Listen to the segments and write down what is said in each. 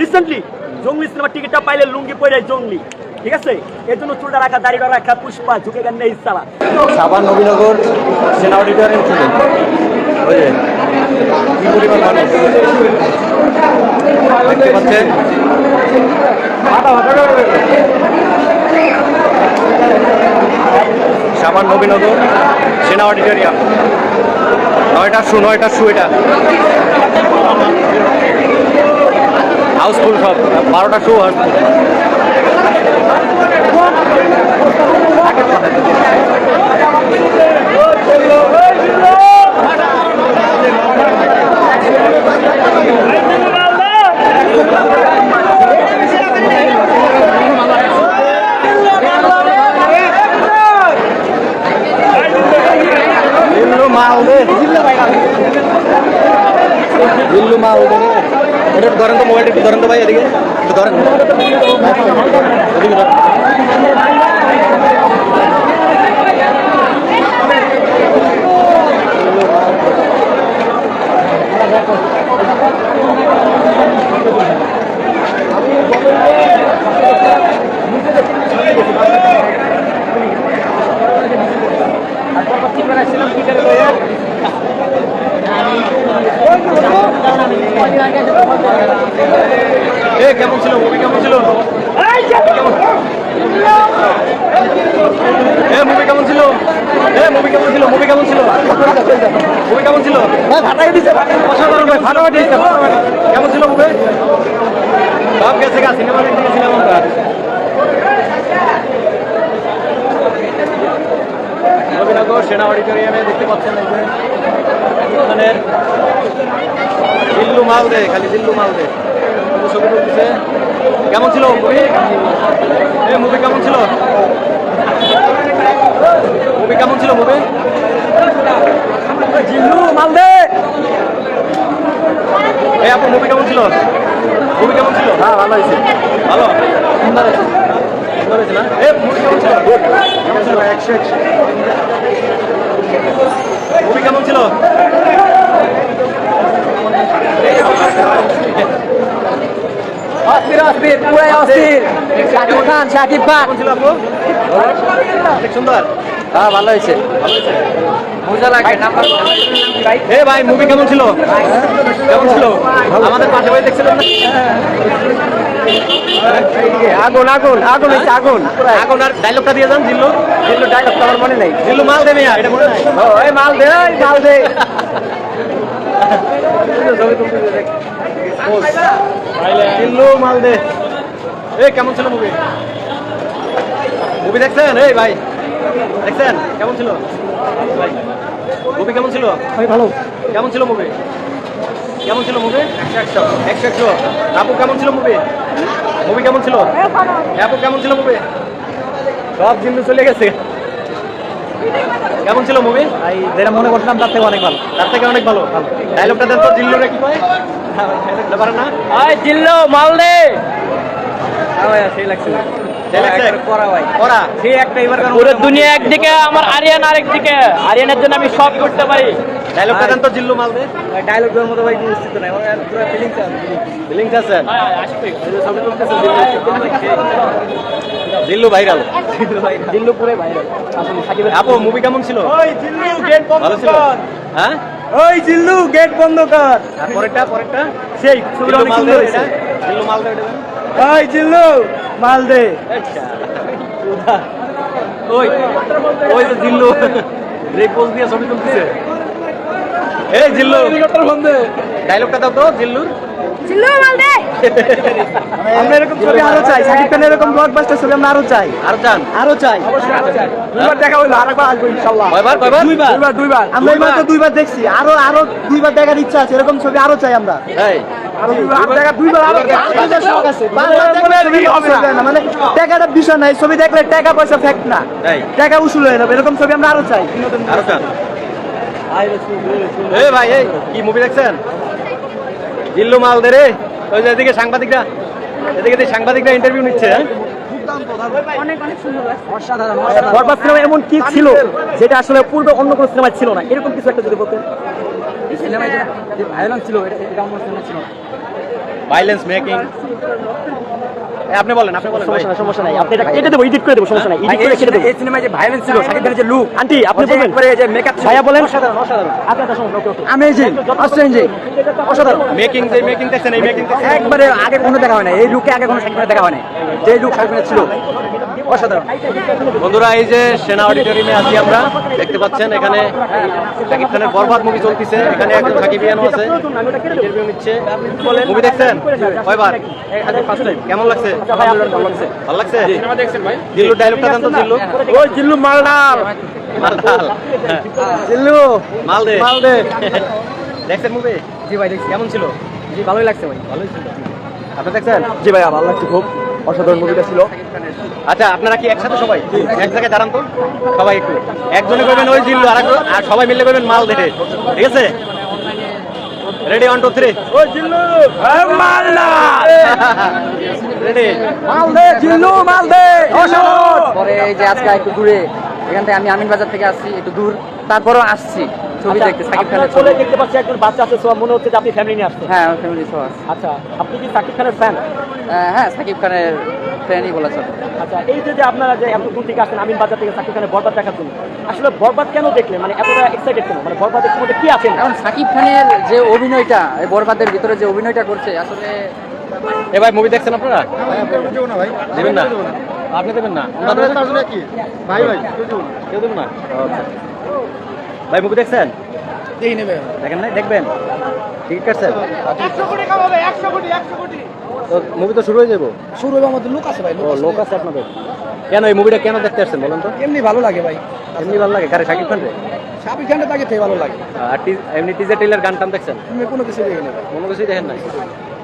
Recently জঙ্গলি সিনেমার টিকিটটা পাইলে লুঙ্গি পরে জঙ্গলি, ঠিক আছে? এর জন্য চুলটা রাখা দাড়িটা রাখা, পুষ্পা, ঝুঁকে গান নেই সালা। সাবান নবীনগর, সেনা অডিটোরিয়াম পাচ্ছেন? সাবান নবীনগর, সেনা অডিটোরিয়াম নয়টা শু নয়টা শু এটা। হাউসফুল সব বারোটা শু হাউসফুল। মাল দে। দিল্লু মাল দে। এটা ধরেন তো মোবাইলটা একটু ধরেন তো ভাই এদিকে ধরেন। এ কেমন ছিল মুভি কেমন ছিল এ মুভি কেমন ছিল? মুভি কেমন ছিল? মুভি কেমন ছিল? মুভি কেমন ছিল অসাধারণ ভাই ফাটাফাটি ফাটাফাটি। কেমন ছিল মুভি? সব গেছে গা সিনেমা দেখতে গেছিলাম আমরা নবীনগর সেনা অডিটোরিয়ামে দেখতে পাচ্ছেন যে এখানের দিল্লু মাল দে খালি দিল্লু মাল দে। ছবি তুলতেছে। কেমন ছিল মুভি? এ মুভি কেমন ছিল? মুভি কেমন ছিল মুভি? মালদে! এই আপু মুভি কেমন ছিল? মুভি কেমন ছিল? হ্যাঁ ভালো হয়েছে। ভালো? সুন্দর হয়েছে। সুন্দর হয়েছে না? এ মুভি কেমন ছিল? কেমন ছিল। একশো একশো মুভি কেমন ছিল? অস্থির অস্থির পুরাই অস্থির। শাকিব খান শাকিব খান। ছিল আপু? সুন্দর। হ্যাঁ ভালো হয়েছে। মজা এ ভাই মুভি কেমন ছিল? কেমন ছিল? আমাদের পাশে ভাই দেখছিলেন আগুন আগুন আগুন হয়েছে, আগুন। এখন আর ডায়লগটা দিয়ে যান জিল্লু জিল্লু ডায়লগ তো আমার মনে নেই। জিল্লু, মাল দেবে নাই? ওই মাল দে ওই মাল দে। জিল্লু, মাল দে। এ, কেমন ছিল মুভি মুভি দেখছেন? এই ভাই। দেখছেন? কেমন ছিল? মুভি কেমন ছিল? ভাই ভালো। কেমন ছিল মুভি কেমন ছিল মুভি একশো একশো। একশো আপু কেমন ছিল মুভি মুভি কেমন ছিল? আপু কেমন ছিল মুভি সব জিল্লু চলে গেছে। কেমন ছিল মুভি ভাই যেটা মনে করছিলাম তার থেকে অনেক ভালো। তার থেকে অনেক ভালো। ডায়লগটা দেন তো জিল্লুরে কি কয়? ডায়লগটা পারেন না। জিল্লু মাল দে। হ্যাঁ ভাই সেই লাগছে। পুরো দুনিয়া একদিকে আমার আরিয়ান আরেকদিকে আরিয়ানের জন্য আমি সব করতে পারি। ডায়লগটা দেন তো জিল্লু মাল দে ডায়লগ দেওয়ার মতো ভাই নিশ্চিত নাই। আমার পুরো ফিলিংস আছে। ফিলিংস আছেন আসবে। জিল্লু। ভাইরাল জিল্লু পুরো ভাইরাল আসলে আপু মুভি কেমন ছিল? ওই জিল্লু গেট বন্ধ কর। হ্যাঁ? ওই জিল্লু গেট বন্ধ কর। পরেরটা পরেরটা? সেই ছবিটা জিল্লু অনেক সুন্দর হয়েছে। জিল্লু মাল দে এটা দেন। ওই জিল্লু মাল দে। ওই ওই যে জিল্লু পোজ দিয়ে ছবি তুলতেছে। এই জিল্লু হেলিকপ্টার বন্ধ ডায়লগটা দাও তো জিল্লুর। চিল্লু মাল দে। আমরা এরকম ছবি আরও চাই সাকিব খানের এরকম ব্লকবাস্টার ছবি আমরা আরও চাই। আর জান আরও চাই। দুইবার দেখা হইল আরেকবার আসব ইনশাআল্লাহ। কয়বার কয়বার? দুইবার দুইবার। দুইবার আমরা এই দুইবার দেখছি। আরও আরও দুইবার দেখার ইচ্ছা আছে এরকম ছবি আরও চাই আমরা। এই আরও দুইবার আরও দেখা দুইবার আরও দেখার শখ আছে বারবার দেখলে ছবি হবে না মানে টাকাটা বিষয় নাই ছবি দেখলে টাকা পয়সা ফ্যাক্ট না। টাকা উসুল হয়ে যাবে এরকম ছবি আমরা আরও চাই। আর জান এ ভাই এই কি মুভি দেখছেন? জিল্লু মাল দে রে। ওই যে এদিকে সাংবাদিকরা এদিকে সাংবাদিকরা ইন্টারভিউ নিচ্ছে হ্যাঁ? অনেক অনেক সুন্দর লাগছে। বরবাদ সিনেমা এমন কি ছিল যেটা আসলে পূর্বে অন্য কোনো সিনেমা ছিল না? এরকম কিছু একটা যদি বলতেন। সিনেমায় ভায়োলেন্স ছিল এটা আমার সিনেমা ছিল ভাইলেন্স মেকিং আপনি বলেন আপনি বলেন সমস্যা নাই সমস্যা নাই। আপনি এটা কেটে দেবো এডিট করে দেবো সমস্যা নাই। এডিট করে কেটে দেবো। এই সিনেমায় যে ভাইলেন্স ছিল শাকিব খানের যে লুক আন্টি আপনি বলবেন যে মেকআপ ভাইয়া বলেন। অসাধারণ অসাধারণ। ওকে ওকে। অ্যামেজিং অস্ট্রেঞ্জিং অসাধারণ। মেকিং যে মেকিং দেখছেন এই মেকিং একবারে আগে কোনো দেখা হয় না এই লুকে আগে কোনো শাকিব দেখা হয় না যে লুক শাকিব ছিল অসাধারণ। বন্ধুরা এই যে সেনা অডিটোরিয়ামে আছি আমরা দেখতে পাচ্ছেন এখানে শাকিব খানের বরবাদ মুভি চলতেছে। এখানে একজন সাকিবিয়ানও আছে ইন্টারভিউ নিচ্ছে। মুভি দেখছেন? কয়বার? ফার্স্ট টাইম কেমন লাগছে? ভালো লাগছে। ভালো লাগছে? দেখছেন ভাই? জিল্লু ডায়লগটা জানতো জিল্লু? ওই জিল্লু মালডাল মালদাল জিল্লু মালদে। মালদে। দেখছেন মুভি জি ভাই দেখছি। কেমন ছিল? জি ভালোই লাগছে ভাই। ভালোই ছিল। আপনি দেখছেন? জি ভাই ভালো লাগছে খুব। অসাধারণ মুভিটা ছিল। আচ্ছা আপনারা কি একসাথে সবাই? এক জায়গায় দাঁড়ান তো। সবাই একটু। একজনে করবেন ওই জিল্লু আর আর সবাই মিলে করবেন মাল দেখে। ঠিক আছে? রেডি ওয়ান টু থ্রি ওই জিল্লু। মালদা রেডি মালদে জিল্লু মালদে অসাধারণ। পরে এই যে আজকে একটু দূরে এখান থেকে আমি আমিন বাজার থেকে আসছি একটু দূর। তারপরও আসছি। ছবি দেখতে সাকিব খানের ছবি। চলে দেখতে পাচ্ছি একজন বাচ্চা আছে সব মনে হচ্ছে যে আপনি ফ্যামিলি নিয়ে আসছেন। হ্যাঁ আমার ফ্যামিলি সহ আচ্ছা আপনি কি সাকিব খানের ফ্যান হ্যাঁ সাকিব খানের ফ্যানই বলা চলে আচ্ছা এই যে আপনারা যে এত দূর থেকে আসেন আমিন বাজার থেকে সাকিব খানের বরবাদ দেখার জন্য আসলে বরবাদ কেন দেখলেন? মানে এতটা এক্সাইটেড কেন? মানে বরবাদের মধ্যে কি আছে? এখন সাকিব খানের যে অভিনয়টা এই বরবাদের ভিতরে যে অভিনয়টা করছে আসলে এ ভাই মুভি দেখছেন আপনারা? দেবেন না। আপনি দেবেন না। ভাই ভাই কেউ দেবেন না? আচ্ছা। ভাই মুভি দেখছেন? দেখি দেখেন নাই? দেখবেন? টিকিট কাটছেন? তো মুভি তো শুরু হয়ে যাব। শুরু হবে আমাদের লোক আছে ভাই ও লোক আছে আপনাদের। কেন এই মুভিটা কেন দেখতে আসছেন বলেন তো? এমনি ভালো লাগে ভাই। এমনি ভালো লাগে? কারে শাকিব খান রে শাকিব খানটা তাকে থেকে ভালো লাগে। আর টি- এমনি টিজার টেলার গান টান দেখছেন? তুমি কোনো কিছু কোনো কিছুই দেখেন নাই?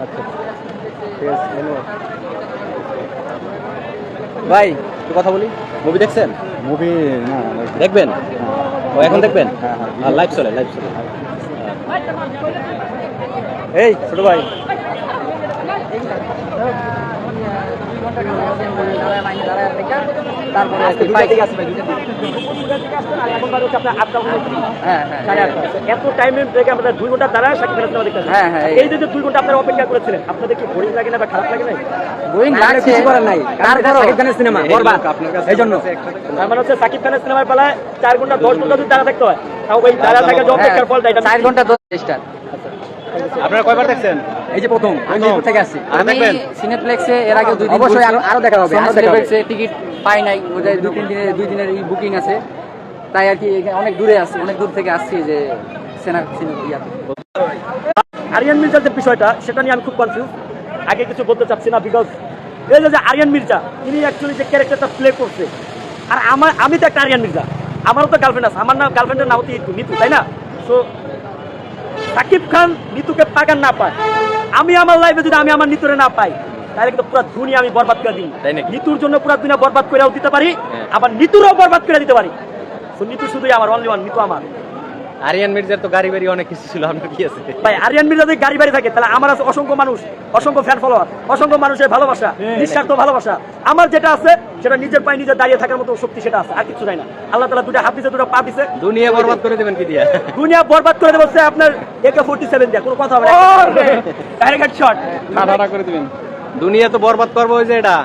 আচ্ছা। ঠিক আছে ধন্যবাদ। ভাই একটু কথা বলি। মুভি দেখছেন? মুভি না দেখবেন? ও এখন দেখবেন? হ্যাঁ লাইভ চলে লাইভ চলে। এই ছোট ভাই। থেকে উনত্রিশ। হ্যাঁ হ্যাঁ আমরা দুই ঘণ্টা দাঁড়ায় সাকিব খানের দেখতে হ্যাঁ, হ্যাঁ, এই- যে দুই ঘণ্টা আপনারা অপেক্ষা করেছিলেন আপনাদের কি বোরিং লাগে না বা খারাপ লাগে না? বোয়িং লাগছে। কিছু করার নাই। তারপরও শাকিব খানের সিনেমা বরবাদ। আপনার কাছে এই জন্য। তার মানে হচ্ছে সাকিব খানের সিনেমার বেলায় চার ঘণ্টা দশ ঘণ্টা যদি দাঁড়া থাকতে হয় তাও ওই দাঁড়া থাকা যে অপেক্ষার ফলটা এটা চার ঘণ্টা দশ স্টার আপনারা কয়বার দেখছেন? এই যে প্রথম আমি থেকে আসছি? সিনেপ্লেক্সে এর আগে দুই দিন অবশ্যই আরো- দেখা হবে, আরও দেখা হবে। সিনেপ্লেক্সে টিকিট পাই নাই ওদের দুই তিন দিনের দুই দিনের বুকিং আছে। তাই আর কি অনেক দূরে আসছি অনেক দূর থেকে আসছি যে সেনা ইয়াতে আরিয়ান মির্জার যে বিষয়টা সেটা নিয়ে আমি খুব কনফিউজ আগে কিছু বলতে চাচ্ছি না বিকজ এই যে যে আরিয়ান মির্জা তিনি অ্যাকচুয়ালি যে ক্যারেক্টারটা প্লে করছে আর আমার আমি তো একটা আরিয়ান মির্জা। আমারও তো গার্লফ্রেন্ড আছে আমার নাম গার্লফ্রেন্ডের নাম হচ্ছে নিতু তাই না? সো সাকিব খান নিতুকে পাগান না পায়। আমি আমার লাইফে যদি আমি আমার নিতুরে না পাই তাহলে কিন্তু পুরো দুনিয়া আমি বরবাদ করে দিই। তাই না নিতুর জন্য পুরো দুনিয়া বরবাদ করেও দিতে পারি হ্যাঁ। আবার নিতুরও বরবাদ করে দিতে পারি। তো নিতু শুধুই আমার অনলি ওয়ান নিতু আমার। আরিয়ান মির্জার তো গাড়ি বাড়ি অনেক কিছু ছিল আপনার কি আছে? ভাই আরিয়ান মির্জা যদি গাড়ি বাড়ি থাকে তাহলে আমার আছে অসংখ্য মানুষ অসংখ্য ফ্যান ফলোয়ার অসংখ্য মানুষের ভালোবাসা নিঃস্বার্থ ভালোবাসা। আমার যেটা আছে সেটা নিজের পায়ে নিজে দাঁড়িয়ে থাকার মতো শক্তি সেটা আছে আর কিছু নাই না। আল্লাহ তালা দুটা দুটো পা দিছে। দুনিয়া বরবাদ করে দেবেন কি দিয়া? দুনিয়া বরবাদ করে দেবো আপনার একে ফোর্টি সেভেন দিয়ে কোনো কথা হবে ডাইরেক্ট শট দুনিয়া তো বরবাদ করব ওই যে এটা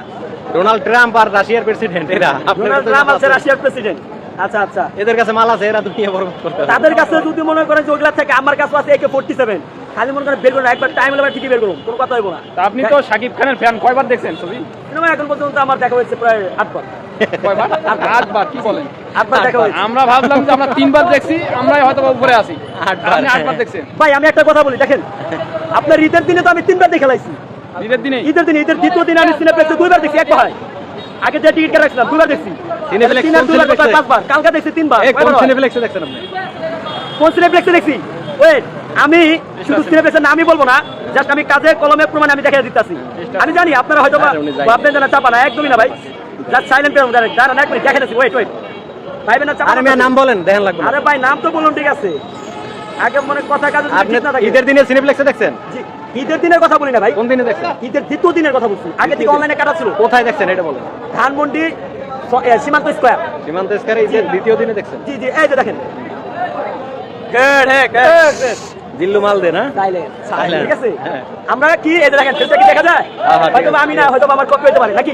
ডোনাল্ড ট্রাম্প আর রাশিয়ার প্রেসিডেন্ট এরা। ডোনাল্ড ট্রাম্প আছে। রাশিয়ার প্রেসিডেন্ট। আচ্ছা আচ্ছা। এদের কাছে মাল আছে এরা দুনিয়া বরবাদ করতে তাদের কাছে যদি মনে করেন যে ওইগুলা থেকে আমার কাছে আছে একে ফোর্টি সেভেন খালি মনে করেন বের করুন একবার টাইম হলে ঠিকই বের করুন কোনো কথা হইব না। আপনি তো শাকিব খানের ফ্যান কয়বার দেখছেন ছবি? সিনেমা এখন পর্যন্ত আমার দেখা হয়েছে প্রায় আটবার। কয়বার? আটবার। কি বলেন? আটবার দেখা হয়েছে। আমরা ভাবলাম যে আমরা তিনবার দেখছি আমরাই হয়তো উপরে আছি। আপনি আটবার দেখছেন? ভাই আমি একটা কথা বলি দেখেন আপনার ঈদের দিনে তো আমি তিনবার দেখে লাইছি। ঈদের দিনে? ঈদের দিনে ঈদের দ্বিতীয় দিনে আমি সিনেপ্লেক্সে দুইবার দেখছি একবার হয়। আগে যে টিকিট কেটে রাখছিলাম দুইবার দেখছি। সিনেপ্লেক্স তিন আর কোন দুইবার সিনেপ্লেক্সে? কোথায় পাঁচবার কালকে দেখছি তিনবার কোন সিনেপ্লেক্সে দেখছেন আপনি? কোন সিনেপ্লেক্সে দেখছি? ওয়েট আমি শুধু সিনেপ্লেক্সের নামই বলব না জাস্ট আমি কাজে কলমে প্রমাণ আমি দেখে দিতেছি। আমি জানি আপনারা হয়তো। ভাববেন যে চাপা না একদমই না ভাই। জাস্ট সাইলেন্ট দাঁড়ান দাঁড়ান এক মিনিট দেখে দিচ্ছি ওয়েট ওয়েট। ভাইবেন না চাপা নাম বলেন দেখেন লাগবে আরে ভাই নাম তো বলুন ঠিক আছে। আগে মনে কথা কাজ আপনি ঈদের দিনে সিনেপ্লেক্সে দেখছেন? ঈদের দিনের কথা বলি না ভাই। কোন দিনে দেখছেন? ঈদের দ্বিতীয় দিনের কথা বলছি। আগে থেকে অনলাইনে কাটা ছিল। কোথায় দেখছেন এটা বলেন। ধানমন্ডি সীমান্ত স্কোয়ার। সীমান্ত স্কারে ঈদের দ্বিতীয় দিনে দেখছেন? জি জি এই যে দেখেন। জিল্লু মাল দে না সাইলেন্ট Silent. ঠিক আছে? হ্যাঁ। আমরা কি এই যে দেখেন ফেসটা কি দেখা যায়? হ্যাঁ, হ্যাঁ, হয়তো আমি না হয়তো আমার কপি হতে পারে নাকি?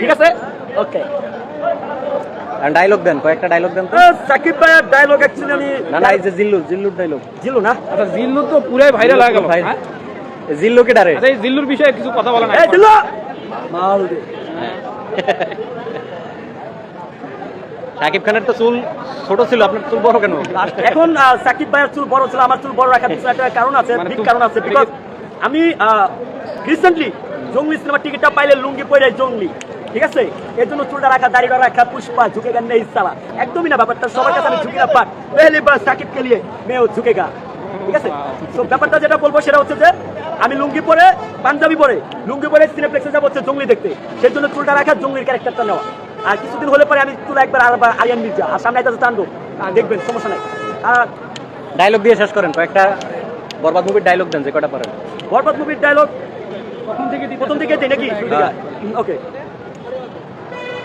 ঠিক আছে? ওকে ডায়লগ দেন কয়েকটা ডায়লগ দেন তো। সাকিব ভাইয়ের ডায়লগ অ্যাকচুয়ালি আমি না না এই যে জিল্লু জিল্লুর ডায়লগ জিল্লু না? আচ্ছা জিল্লু তো পুরাই ভাইরাল হয়ে গেল। হ্যাঁ? জিল্লু কে ডারে। আচ্ছা এই জিল্লুর বিষয়ে কিছু কথা বলা নাই। এই জিল্লু! মাল দে। শাকিব খানের তো চুল ছোট ছিল আপনার চুল বড় কেন? এখন সাকিব ভাইয়ের চুল বড় ছিল আমার চুল বড় রাখার পিছনে একটা কারণ আছে মানে বিগ কারণ আছে বিকজ আমি রিসেন্টলি জঙ্গলি সিনেমার টিকিটটা পাইলে লুঙ্গি পরে জঙ্গলি ঠিক আছে? এর জন্য চুলটা রাখা দাড়িটা রাখা পুষ্পা ঝুঁকে গান নেই সালা। একদমই না ব্যাপারটা সবার কাছে আমি ঝুঁকি না পাক পেহলি বাস সাকিব কে লিয়ে মেয়েও ঝুঁকেগা ঠিক আছে? তো ব্যাপারটা যেটা বলব সেটা হচ্ছে যে আমি লুঙ্গি পরে পাঞ্জাবি পরে লুঙ্গি পরে সিনেপ্লেক্সে যাব হচ্ছে জঙ্গলি দেখতে। সেই জন্য চুলটা রাখা জঙ্গলির ক্যারেক্টারটা নেওয়া। আর কিছুদিন হলে পরে আমি চুল একবার আবার আরিয়ান মির্জা আর সামনে একটা টানবো দেখবেন সমস্যা নাই। আর ডায়লগ দিয়ে শেষ করেন কয়েকটা বরবাদ মুভির ডায়লগ দেন যে কটা পারেন। বরবাদ মুভির ডায়লগ প্রথম থেকে প্রথম থেকে দিই নাকি ওকে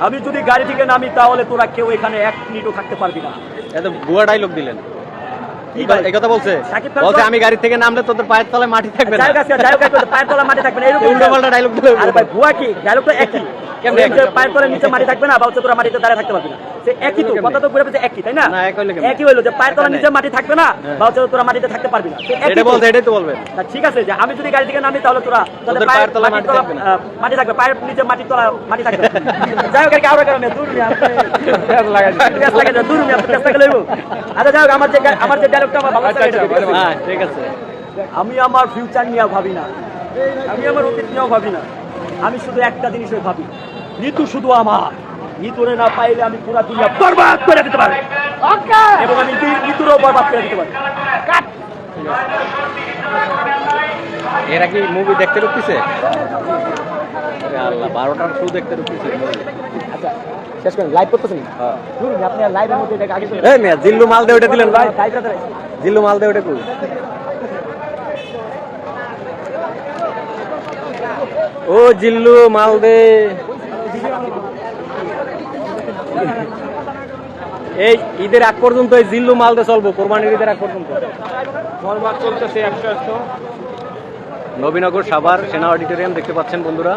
আমি যদি গাড়ি থেকে নামি তাহলে তোরা কেউ এখানে এক মিনিটও থাকতে পারবি না। এত ভুয়া ডায়লগ দিলেন? এই কথা বলছে? বলছে আমি গাড়ি থেকে নামলে তোদের পায়ের তলায় মাটি থাকবে না। পায়ের তলা মাটি থাকবে না। এরকম উল্টোপাল্টা dialogue দিলে আরে ভাই ভুয়া কি? ডায়লগ তো একই। কেমনে পায়ের তলার নিচে মাটি থাকবে না বা তোরা মাটিতে দাঁড়িয়ে থাকতে পারবি না। সে একই তো কথা তো ঘুরে পেছে একই তাই না? একই যে পায়ের নিচে মাটি থাকবে না বা হচ্ছে তোরা মাটিতে থাকতে পারবি না। এটা বলছে এটাই তো বলবেন না, ঠিক আছে যে আমি যদি গাড়ি থেকে নামি তাহলে তোরা তোদের পায়ের তলায় মাটি থাকবে না। মাটি থাকবে পায়ের নিচে মাটির তলা মাটি থাকবে যাই হোক আর কি কারণে দূর মিয়া, দূর মিয়া, আচ্ছা যাই হোক আমার যে আমার যে ডায়লগটা আমার ভালো লাগে এটা ঠিক আছে? হ্যাঁ ঠিক আছে। আমি আমার ফিউচার নিয়ে ভাবি না। আমি আমার অতীত নিয়েও ভাবি না। আমি শুধু একটা জিনিসে ভাবি। ঋতু শুধু আমার। নিতুরে না পাইলে আমি পুরা দুনিয়া বরবাদ করে দিতে পারি। এবং আমি নিতুরও বরবাদ করে দিতে পারি। এরা কি মুভি দেখতে রুকতেছে আল্লাহ বারোটার শো দেখতে আচ্ছা শেষ করেন লাইভ করতেছেন? হ্যাঁ। আপনি লাইভের মধ্যে এটাকে আগে এই মিয়া জিল্লু মাল দে ওটা দিলেন ভাই। জিল্লু মাল দে ওটা কই? ও জিল্লু মাল দে। এই ঈদের আগ পর্যন্ত এই জিল্লু মাল দে চলবো কোরবানির ঈদের আগ পর্যন্ত। চলতেছে একশো একশো। নবীনগর সাভার সেনা অডিটোরিয়াম দেখতে পাচ্ছেন বন্ধুরা।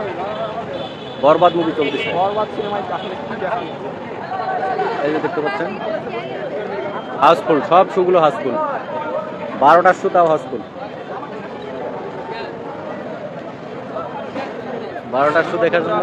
বরবাদ মুভি চলতেছে? এই যে দেখতে পাচ্ছেন। হাউসফুল সব শুগুলো হাউসফুল বারোটার শু তাও হাউসফুল বারোটার শু দেখার জন্য।